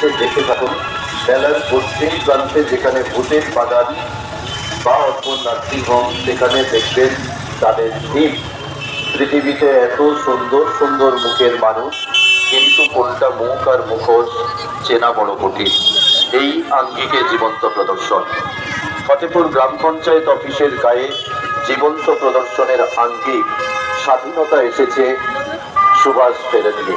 শুরু দেখে থাকুন। মেলার পশ্চিম প্রান্তে যেখানে ভূতের বাগান, বা অর্পণ নার্সিংহোম সেখানে দেখবেন তাদের থিম পৃথিবীতে এত সুন্দর সুন্দর মুখের মানুষ, কিন্তু কোনটা মুখ আর মুখোশ চেনা বড় কঠিন। এই আঙ্গিকে জীবন্ত প্রদর্শন। ফতেপুর গ্রাম পঞ্চায়েত অফিসের গায়ে জীবন্ত প্রদর্শনের আঙ্গিক স্বাধীনতা এসেছে সুভাষ ফেরেননি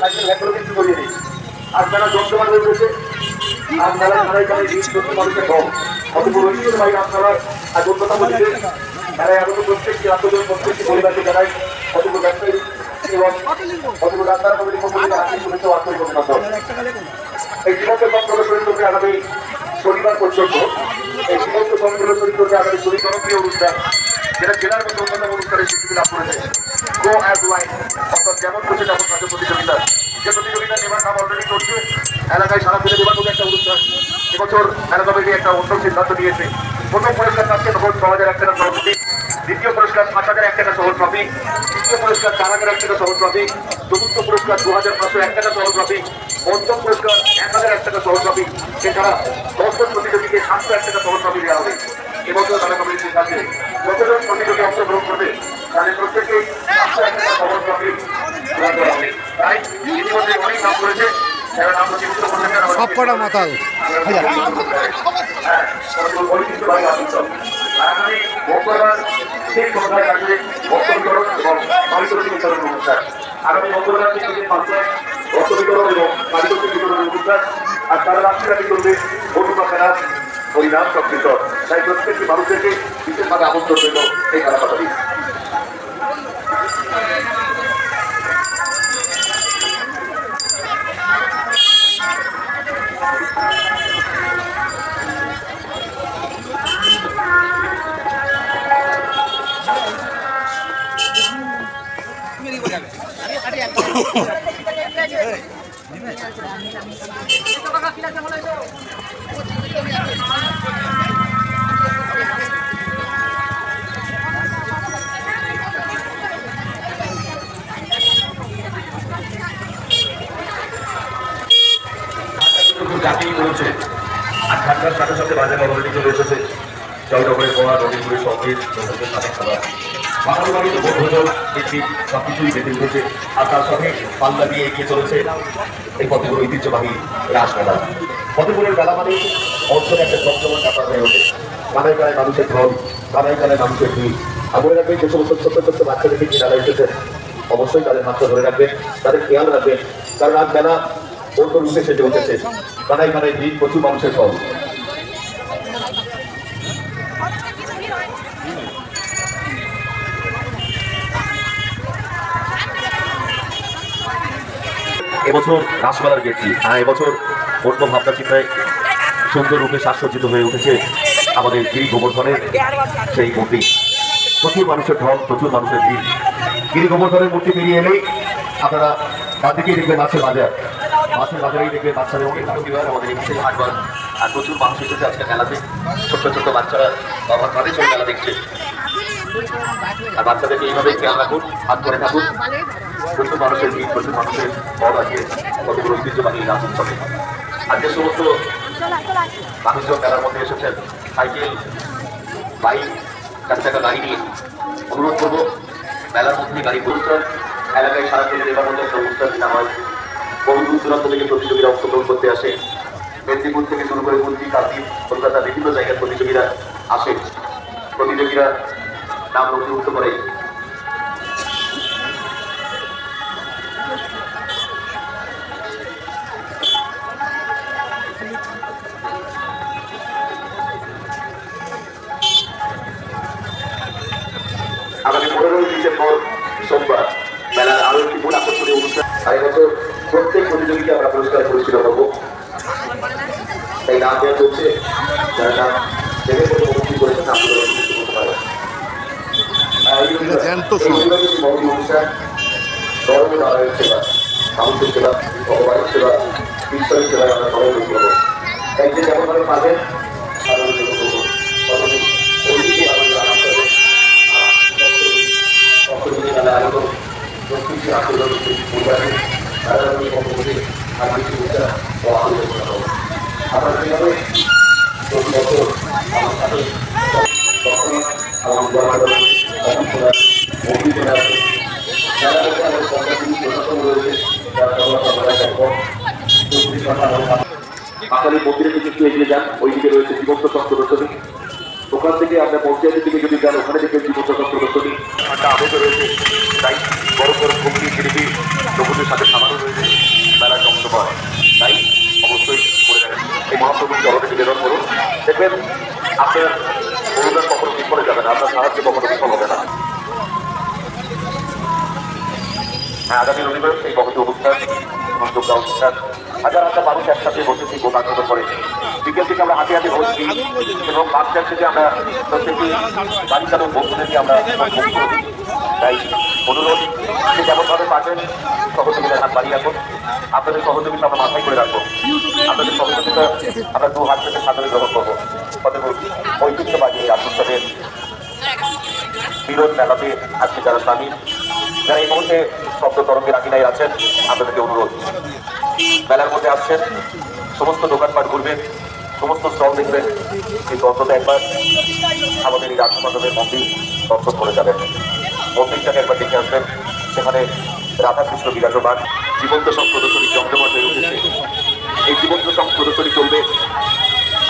সাইকেল ভেতরে কিছু করিয়ে দিই আর যারা জমজমাট হয়ে গেছে যারা যারা যারা এই ছোট্ট মানুষের কম অত বড় কিছু ভাই আপনারা আর কথা বলছে তারা আগত প্রত্যেকটি আত্মজন প্রত্যেকটি পরিবারকে জানাই অতগুলো ব্যবসায়ী, এবং অতগুলো ডাক্তার কমিটি সম্পর্কে আর্থিক শুভেচ্ছা আত্মীয় এই জীবন্ত সংগ্রহ আগামী শনিবার পর্যন্ত এই জীবন্ত সংগ্রহ চরিত্রকে আগামী শনি জনপ্রিয় অনুষ্ঠান, যেটা জেলার মধ্যে অন্যতম অনুষ্ঠানের স্বীকৃতি লাভ করেছে। গো অ্যাজ ওয়াইন অর্থাৎ যেমন করছে তেমন কাজে প্রতিযোগিতা। যে প্রতিযোগিতা নেবার নাম অলরেডি করছে এলাকায় সারা ফেলে দেবার একটা অনুষ্ঠান। এবছর মেলা একটা অন্য সিদ্ধান্ত নিয়েছে। প্রথম পুরস্কার পাচ্ছে নগদ ছ হাজার এক টাকা দ্বিতীয় পুরস্কার পাঁচ হাজার এক টাকা সহজ ট্রফি তৃতীয় পুরস্কার চার হাজার এক টাকা সহজ ট্রফি চতুর্থ পুরস্কার দু হাজার পাঁচশো এক টাকা সহজ ট্রফি পঞ্চম পুরস্কার এক হাজার এক টাকা সহজ ট্রফি এছাড়া দশজন প্রতিযোগীকে সাতশো এক টাকা সহজ ট্রফি দেওয়া হবে। এবছর মেলা কমিটির কাছে যতজন প্রতিযোগী অংশগ্রহণ করবে প্রত্যেকেই সহজ ট্রফি প্রদান করা হবে। তাই ইতিমধ্যে অনেক নাম করেছে তারা সব কটা মাতাল। হ্যাঁ, আগামী মঙ্গলবার ঠিক সন্ধ্যায় থাকবে ভক্ত বিতরণ এবং পারিতোষিক বিতরণ অনুষ্ঠান। আগামী মঙ্গলবার থেকে পাঁচটায় ভক্ত বিতরণ এবং পারিতোষিক বিতরণ অনুষ্ঠান। আর সারা রাত্রিব্যাপী চলবে বটুকা খেলা হরিনাম সংকীর্তন তাই প্রত্যেকটি মানুষদেরকে বিশেষভাবে আমন্ত্রণ রইল এই খেলা জাতিই করেছে আর ঠান্ডার সাথে সাথে বাজারে অলরেডি চলে এসেছে জলনগরের পড়া নদীপুরে সংগীত নদীপুরের সাথে খাবার বাঙালি বাড়িতে ভোজন দেখি সব কিছুই বেঁধে উঠেছে। আর তার সঙ্গে পাল্লা দিয়ে এগিয়ে চলেছে এই ফতেপুর ঐতিহ্যবাহী রাসমেলা ফতেপুরের মেলা মানে অঞ্চলে একটা জমজমাট ব্যাপার হয়ে ওঠে। গানায় গানায় মানুষের ঢল গানায় গানায় মানুষের ভিড়। আর মনে রাখবেন যে সমস্ত ছোট্ট ছোট্ট বাচ্চাদেরকে নিয়ে মেলা এসেছেন অবশ্যই তাদের হাতটা ধরে রাখবেন, তাদের খেয়াল রাখবেন। কারণ আজ মেলা অন্য রূপে সেজে উঠেছে। কানায় কানায় ভিড়, প্রচুর মানুষের ফল এবছর রাসমেলার গেটটি হ্যাঁ এবছর অন্য ভাবনা চিন্তায় সুন্দর রূপে সাজসজ্জিত হয়ে উঠেছে আমাদের গিরি গোবর্ধনের সেই মূর্তি। প্রচুর মানুষের ঢল, প্রচুর মানুষের ভিড়। গিরি গোবর্ধনের মূর্তি পেরিয়ে এলেই আপনারা তার দিকেই দেখবেন মাছের বাজার। মাছের বাজারেই দেখবেন বাচ্চাদের অনেক হয় আমাদের বিশেষ হাটবার আর প্রচুর মানুষ এসেছে আজকে মেলাতে। ছোট্ট ছোট্ট বাচ্চারা বাবার কাঁধে চলে মেলা দেখছে আর বাচ্চাদেরকে এইভাবে খেয়াল রাখুন, হাত করে থাকুন। প্রচুর মানুষের ভিড়, প্রচুর মানুষের বড় আছে, কতগুলো ঐতিহ্যবাহী রাজ উৎসবে আর যে সমস্ত মানুষজন মেলার মধ্যে এসেছেন, সাইকেল, বাইক, চার চাকা গাড়ি নিয়ে অনুরোধ করব, মেলার মধ্যে গাড়ি পরিষ্কার এলাকায় সারা ফেলে দেবার মধ্যে একটা অনুষ্ঠান হয়, বহু দূর দূরান্ত থেকে প্রতিযোগীরা অংশগ্রহণ করতে আসে। মেদিনীপুর থেকে শুরু করে কুন্তি কান্তি কলকাতা, বিভিন্ন জায়গার প্রতিযোগীরা আসে। প্রতিযোগীরা নাম নথিভুক্ত করে আগামী পনেরোই ডিসেম্বর সোমবার মেলার আরও একটি মূল আকর্ষণীয় অনুষ্ঠান। আর এবছর প্রত্যেক প্রতিযোগিতা আমরা পুরস্কার পুরস্কৃত করব। তাই নাম দেওয়া চলছে যারা সব। ধর্ম নারায়ণ সেবা সেবা সেবা ঈশ্বরের সেবায় আমরা সবাই পাবেন আনন্দ করব ততদিন ওইদিকে আমাদের আনন্দ হবে। আর সপ্তমী মেলা আয়োজন প্রত্যেকটি আন্দোলন পূজা তারা সম্পর্কে আর কিছু পূজা ও আনন্দ করা হবে আমরা কীভাবে প্রতি বছর আমার সাথে তখন আমার জনগণ অফিসরা অফিসরা যারা হচ্ছে আমাদের সরকারি প্রশাসন রয়েছে যারা সবার সরকার দেখো আপনার এই মন্দিরের দিকে একটু এগিয়ে যান ওইদিকে রয়েছে জীবন্ত চক্র দর্শনী ওখান থেকে আপনার পঞ্চায়েতের দিকে যদি যান ওখানে দেখবেন জীবন্ত চক্র দর্শনী একটা আবেগ রয়েছে তাই বড় বড় ভক্তি জিলিপি লোকদের সাথে খাবারও রয়েছে মেলা চমকময় তাই অবশ্যই করে এই মহাপ্রভুর চরণে নিবেদন করুন। দেখবেন, আপনার অনুদান কখনো বিফলে যাবে না, আপনার সাহায্য কখনো বিফল হবে না। হ্যাঁ আগামী রবিবার এই মহতি অনুষ্ঠান যোগদা অনুষ্ঠান, হাজার হাজার মানুষ একসাথে বসেছি আগ্রহ করে। বিকেল থেকে আমরা হাতে হাতে দিই এবং বাচ্চার থেকে আমরা প্রত্যেকে বাড়ি চালক বন্ধুদেরকে আমরা তাই অনুরোধ যে যেমনভাবে পাচ্ছেন সহযোগিতা হাত বাড়িয়ে রাখুন। আপনাদের সহযোগিতা আমরা মাথায় করে রাখব। আপনাদের সহযোগিতা আমরা দু হাত থেকে সাদরে গ্রহণ করব। অতএব ঐতিহ্যবাহী আত্মসাদের বিরোধ মেলাতে আজকে যারা সামিল যারা এই মুহূর্তে শব্দ তরঙ্গের আকিনায় আছেন, আপনাদেরকে অনুরোধ। মেলার মধ্যে আসছেন, সমস্ত দোকানপাট ঘুরবেন, সমস্ত স্টল দেখবেন। কিন্তু অন্তত একবার আমাদের এই রাজমাধবের মন্দির দর্শন করে যাবেন। মন্দিরটাকে একবার দেখে আসবেন সেখানে রাধাকৃষ্ণ বিরাজমান। জীবন্ত সব প্রদর্শনী জমজমাট হয়ে উঠেছে এই জীবন্ত সব প্রদর্শনী চলবে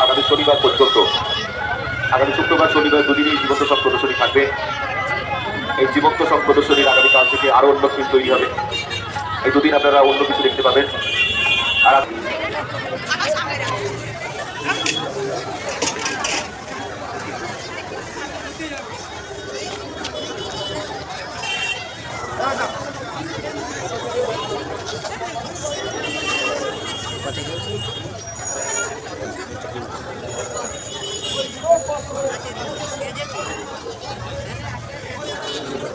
আগামী শনিবার পর্যন্ত। আগামী শুক্রবার, শনিবার দুদিনই জীবন্ত সব প্রদর্শনী থাকবে। এই জীবন্ত সব প্রদর্শনীর আগামীকাল থেকে আরও অন্য ফিল্ম তৈরি হবে। এই দুদিন আপনারা অন্য কিছু দেখতে পাবেন। আর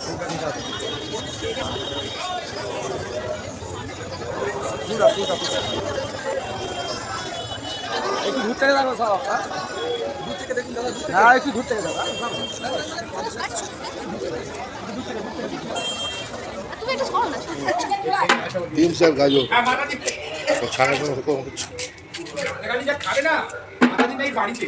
আজ- একটু দূর থেকে যাব সব হ্যাঁ একটু দূর থেকে যাব তিন স্যার গাজর সাড়ে কোনো হচ্ছে খাবে না। বাড়িতে।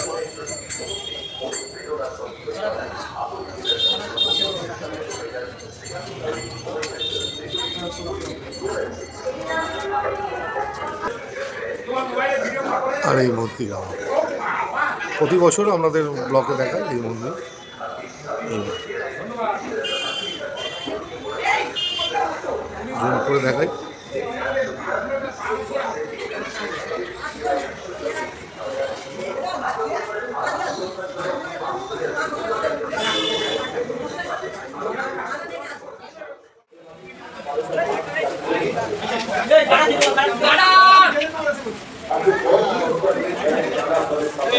আর এই মূর্তি গাওয়া প্রতি বছর আমাদের ব্লকে দেখায় এই মন্দির। জুম করে দেখাই দাও গাড়া গাড়া গাড়া কৃষ্ণ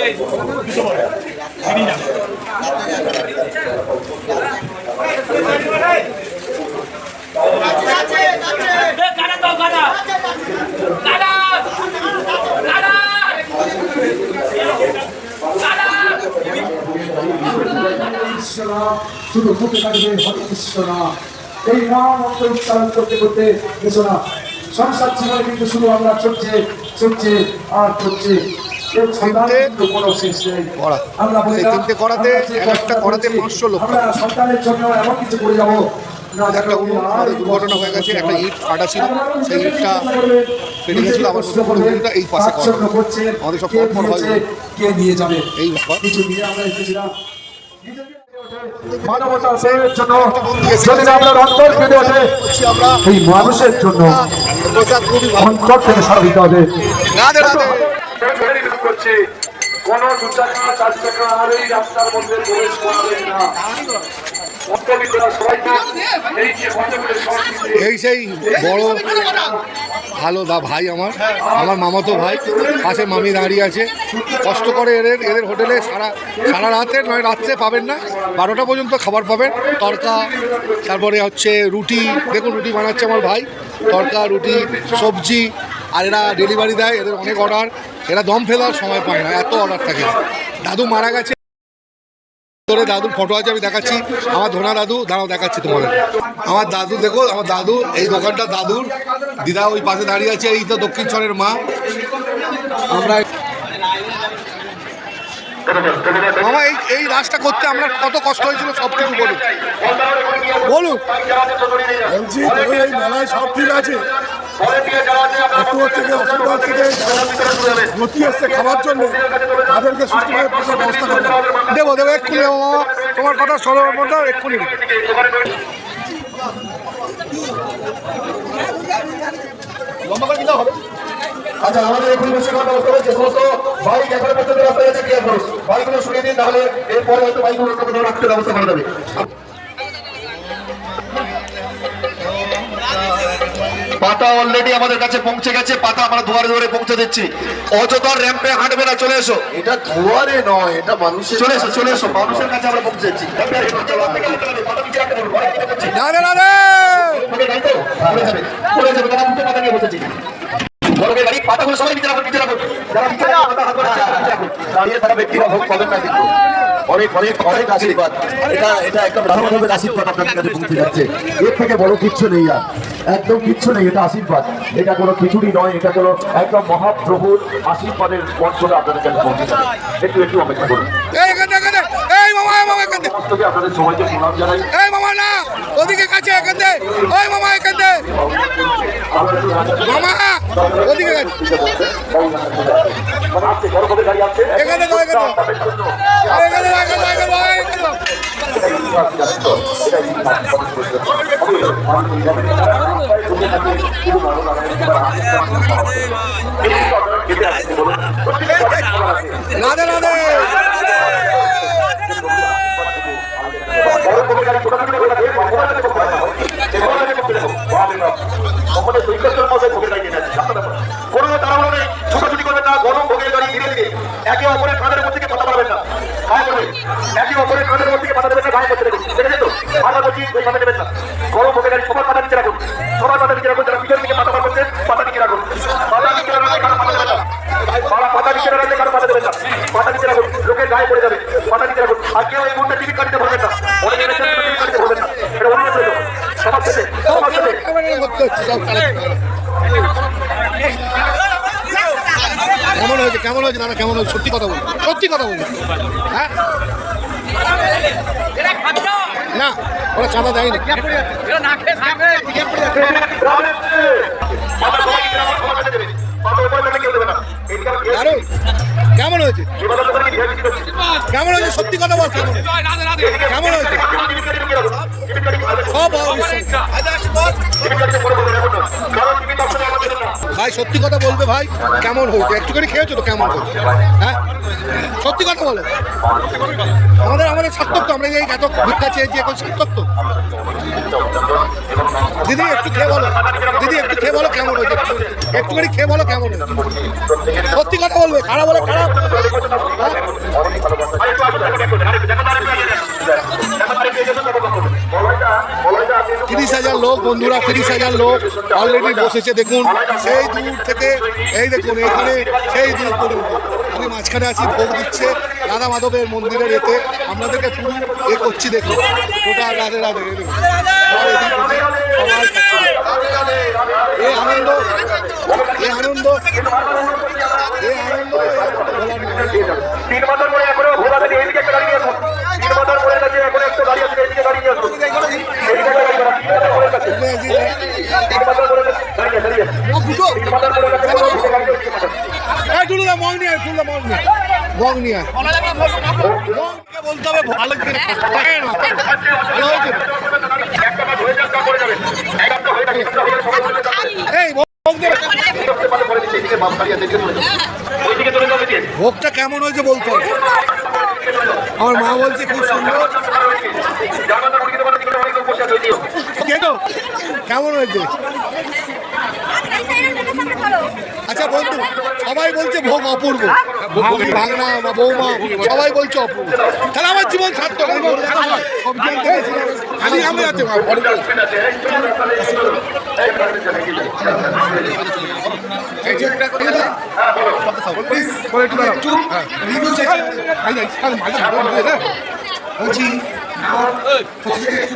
শুধু মুখে থাকবে হরে কৃষ্ণ এই নাম করতে করতে না, সংসার জীবনে কিন্তু শুধু আমরা চলছে চলছে আর চলছে। তিনটে করা। সেই তিনটে করাতে এক একটা করাতে পাঁচশো লোক সন্তানের জন্য এমন কিছু করে যাব। একটা দুর্ঘটনা হয়ে গেছে একটা ইট ফাটা ছিল সেই ইটটা ফেটে গেছিল আবার এই পাশে করা। আমাদের সব কে পরপর হয়। কে নিয়ে যাবে? এই ব্যাপার। কিছু নিয়ে আমরা এসেছিলাম মানবতার সেবার জন্য যদি আপনার অন্তর কেঁদে ওঠে করছি আমরা এই মানুষের জন্য অন্তর থেকে সারা দিতে হবে কোন চার চাকা আর এই রাস্তার মধ্যে প্রবেশ করবেন না। এই সেই বড় ভালো দা ভাই আমার আমার মামাতো ভাই, পাশে মামি দাঁড়িয়ে আছে। কষ্ট করে এদের এদের হোটেলে সারা সারা রাতে, নয়, রাত্রে পাবেন না। বারোটা পর্যন্ত খাবার পাবেন। তরকা, তারপরে হচ্ছে রুটি, দেখুন রুটি বানাচ্ছে আমার ভাই। তরকা, রুটি, সবজি, আর এরা ডেলিভারি দেয়, এদের অনেক অর্ডার এরা দম ফেলার সময় পায় না, এত অর্ডার থাকে। দাদু মারা গেছে। ধরে দাদুর ফটো আছে, আমি দেখাচ্ছি। আমার ধোনা দাদু, দাঁড়াও দেখাচ্ছি তোমাদের। আমার দাদু, দেখো, আমার দাদু, এই দোকানটা দাদুর। দিদা ওই পাশে দাঁড়িয়ে আছে, এই তো দক্ষিণ দক্ষিণেশ্বরের মা। আমরা মামা এই এই রাস্তা করতে আমরা কত কষ্ট হয়েছিল সব কিছু বলুন। বলুন। বলছি এই মেলায় সব ঠিক আছে। থেকে অসুবিধা থেকে গতি এসছে খাবার জন্য তাদেরকে সুস্থভাবে পয়সার ব্যবস্থা করবে দেবো দেবো এক্ষুনি মামা। তোমার কথা সরব মতো এক্ষুনি দেবো। আচ্ছা আমাদের এই পরিবেশের কথা বলতে হবে যে সমস্ত বাইক এখনও পর্যন্ত রাস্তায় আছে ক্লিয়ার করুন বাইকগুলো সরিয়ে দিন তাহলে এরপরে হয়তো বাইকগুলো কোথাও রাখতে ব্যবস্থা করা যাবে। পাতা অলরেডি আমাদের কাছে পৌঁছে গেছে পাতা আমরা দুয়ারে দুয়ারে পৌঁছে দিচ্ছি। অযথার র্যাম্পে হাঁটবে না চলে এসো। এটা দুয়ারে নয় এটা মানুষের চলে এসো চলে এসো মানুষের কাছে আমরা পৌঁছে যাচ্ছি। চলো, আপনি গেলে পাতাগুলো সবাই নিচে রাখুন নিচে রাখুন। যারা রাখুন, পাতা হাত রাখুন। দাঁড়িয়ে থাকা ব্যক্তিরা ভোগ পাবেন না কিন্তু অনেক অনেক অনেক আশীর্বাদ। এটা এটা একদম রাধামাধবের আশীর্বাদ আপনাদের কাছে পৌঁছে যাচ্ছে। এর থেকে বড় কিচ্ছু নেই আর। একদম কিচ্ছু নেই এটা আশীর্বাদ। এটা কোনো খিচুড়ি নয় এটা কোনো একদম মহাপ্রভুর আশীর্বাদের স্পর্শটা আপনাদের কাছে পৌঁছে যাবে। একটু একটু অপেক্ষা করুন। আপনাদের সবাইকে প্রণাম জানাই। ওদিকে কাছে এখানে ওই মামা এখানে মামা ওদিকে কাছে। এখানে তো এখানে এখানে এখানে এখানে। রাধে রাধে। একে অপরের কাঁধের মধ্যে কথা বলবেন না। গায়ে করবেন একে অপরের কাঁধের মধ্যে কথা দেবেন না, গায়ে করতে দেবেন দেখেছেন তো? মাথা বলছি ওই কথা দেবেন না। গরম ভোগের গাড়ি, সবার মাথা নিচে রাখুন। সবার মাথা নিচে রাখুন, যারা পিছন দিকে মাথা বার করছেন মাথা নিচে রাখুন। মাথা নিচে রাখলে কারও মাথা দেবেন না। পাতা নিচে রাখলে কারও মাথা দেবেন না। রাখুন। লোকের গায়ে পড়ে যাবে। মাথা নিচে রাখুন। আর কেউ এই মুহূর্তে টিভি কাটিতে না। অনেকে সবার সাথে সবার সাথে। কেমন হয়েছে? কেমন না না কেমন হয়েছে? সত্যি কথা বলুন। সত্যি কথা বলুন। হ্যাঁ? না না ওরা চাঁদা দেয়নি। কেমন হয়েছে। কেমন হয়েছে? সত্যি কথা বল কেমন কেমন হয়েছে। সব ভাই, সত্যি কথা বলবে ভাই, কেমন হয়েছে? একটুখানি খেয়েছো তো কেমন হয়েছে? হ্যাঁ? সত্যি কথা বলো। আমাদের আমাদের সার্থক তো, আমরা এই এত ভিক্ষা চেয়েছি, এখন সার্থক তো। দিদি, একটু খেয়ে বলো। দিদি, একটু খেয়ে বলো কেমন হয়েছে? একটুখানি খেয়ে বলো কেমন হয়েছে? সত্যি কথা বলবে, খারাপ বলে খারাপ। তিরিশ হাজার লোক, বন্ধুরা, তিরিশ হাজার লোক অলরেডি বসেছে, দেখুন। সেই দূর থেকে, এই দেখুন, এখানে সেই দূর পর্যন্ত। আমি মাঝখানে আছি, ভোগ দিচ্ছে রাধা মাধবের মন্দিরের এতে। আপনাদেরকে পুরো এ করছি, দেখুন। ওটা রাধে রাধে এদিক। এ আনন্দ এ আনন্দ এ আনন্দ। তিন বছর পরে থেকে আসুন। তিন বছর পরে একটা এইদিকে বলতে হবে ভালো করে? একটা হয়ে হয়ে যাবে ভোগটা কেমন হয়েছে বলতো? আমার মা বলছে খুব সুন্দর। কেমন হয়েছে? আচ্ছা বন্ধু সবাই বলছে ভোগ অপূর্ব ভাগনা বা বৌমা সবাই বলছে অপূর্ব তাহলে আমার জীবন সার্থক আমি হয়। আমি আছে। হ্যাঁ। এই যে, এই মাঝে ভালো লাগে না? বলছি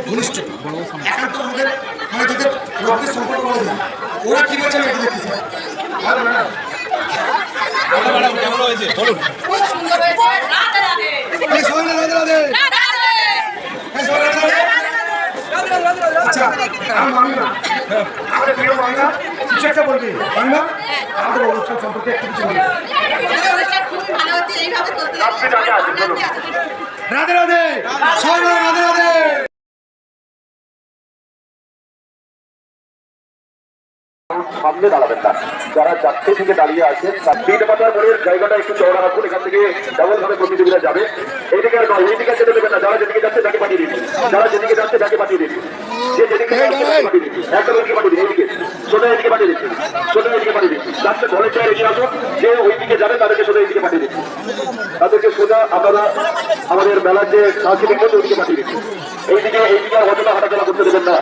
ঘনিষ্ঠ একান্ত আমাদের মানে সম্পর্ক বলে দিই ওরা ঠিক আছে আমি এটা দেখতে না, এই সবাই না রাধে রাধে এই সবাই রাধে রাধে। আচ্ছা আমার আমাদের সম্পর্কে একটু কিছু রাধে রাধে সবাই সামনে দাঁড়াবেন না। যারা চারটে থেকে দাঁড়িয়ে আছে তিন মোড়ের জায়গাটা একটু চওড়া রাখুন এখান থেকে ডাবল ভাবে প্রতিযোগীরা যাবে। এইদিকে আর নয় এইদিকে যেতে দেবেন না যারা যেদিকে যাচ্ছে তাকে পাঠিয়ে দিন। যারা যেদিকে যাচ্ছে তাকে পাঠিয়ে দিন। যে যেদিকে। তাকে পাঠিয়ে দিন। একদম এদিকে পাঠিয়ে দিন এইদিকে। সোজা এদিকে পাঠিয়ে দিন। সোজা এদিকে পাঠিয়ে দিন। লাস্টে ঘরে চেয়ার এগিয়ে আসুন যে ওইদিকে যাবে তাদেরকে সোজা পাঠিয়ে তাদেরকে সোজা আপনারা আমাদের মেলার যে সাংস্কৃতিক মধ্যে ওইদিকে পাঠিয়ে এইদিকে এইদিকে অতটা হাঁটাচলা করতে দেবেন না।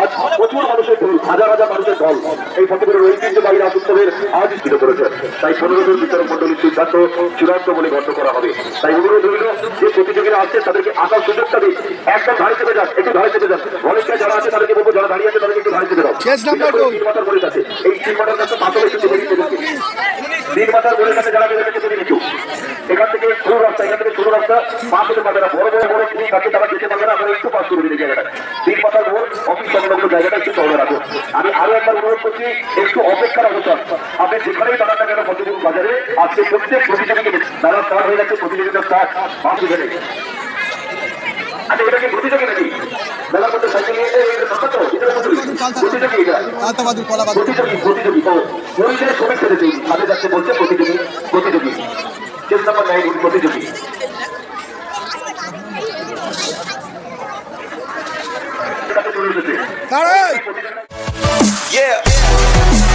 আজ প্রচুর মানুষের ঢল হাজার হাজার মানুষের ঢল এই ফটোগুলোর ঐতিহ্যবাহী রাজ উৎসবের আজ স্থির করেছে। তাই পনেরো জন বিচারক মন্ডলীর সিদ্ধান্ত চূড়ান্ত বলে গণ্য করা হবে। তাই অনুরোধ রইল যে প্রতিযোগীরা আসছে তাদেরকে আসার সুযোগটা দিন। একদম ধারে চেপে যান একটু ধারে চেপে যান। ভলেন্টিয়ার যারা আছে তাদেরকে বলব যারা দাঁড়িয়ে আছে তাদেরকে একটু ধারে চেপে দাও? তিন মাথার বলে আছে এই তিন মাথার কাছে পাথর একটু চেপে। তিন মাথার বলে কাছে যারা চেপে দিন একটু এখান থেকে সরু রাস্তা এখান থেকে সরু রাস্তা পাস হতে পারবে না। বড় বড় বড় ক্লিনিক আছে তারা যেতে পারবে না আপনারা একটু পাস করে এই জায়গাটা তিন পাতার মোড় অফিস সংলগ্ন জায়গাটা একটু রাখুন আমি আরও একবার অনুরোধ করছি একটু অপেক্ষার অবস্থান। আপনি যেখানেই দাঁড়ান না কেন পদ্মপুর বাজারে আজকে প্রত্যেক প্রতিযোগীকে দাঁড়ান স্টার্ট হয়ে যাচ্ছে প্রতিযোগিতা স্টার্ট এখানে আচ্ছা এটা কি প্রতিযোগী নাকি? সাইকেল নিয়ে প্রতিযোগী। এটা। প্রতিযোগী প্রতিযোগী। তো শ্রমিক যাচ্ছে বলছে প্রতিযোগী। প্রতিযোগী। কেস নাম্বার নাইন প্রতিযোগী। চলে এসেছে দাঁড়াই Yeah.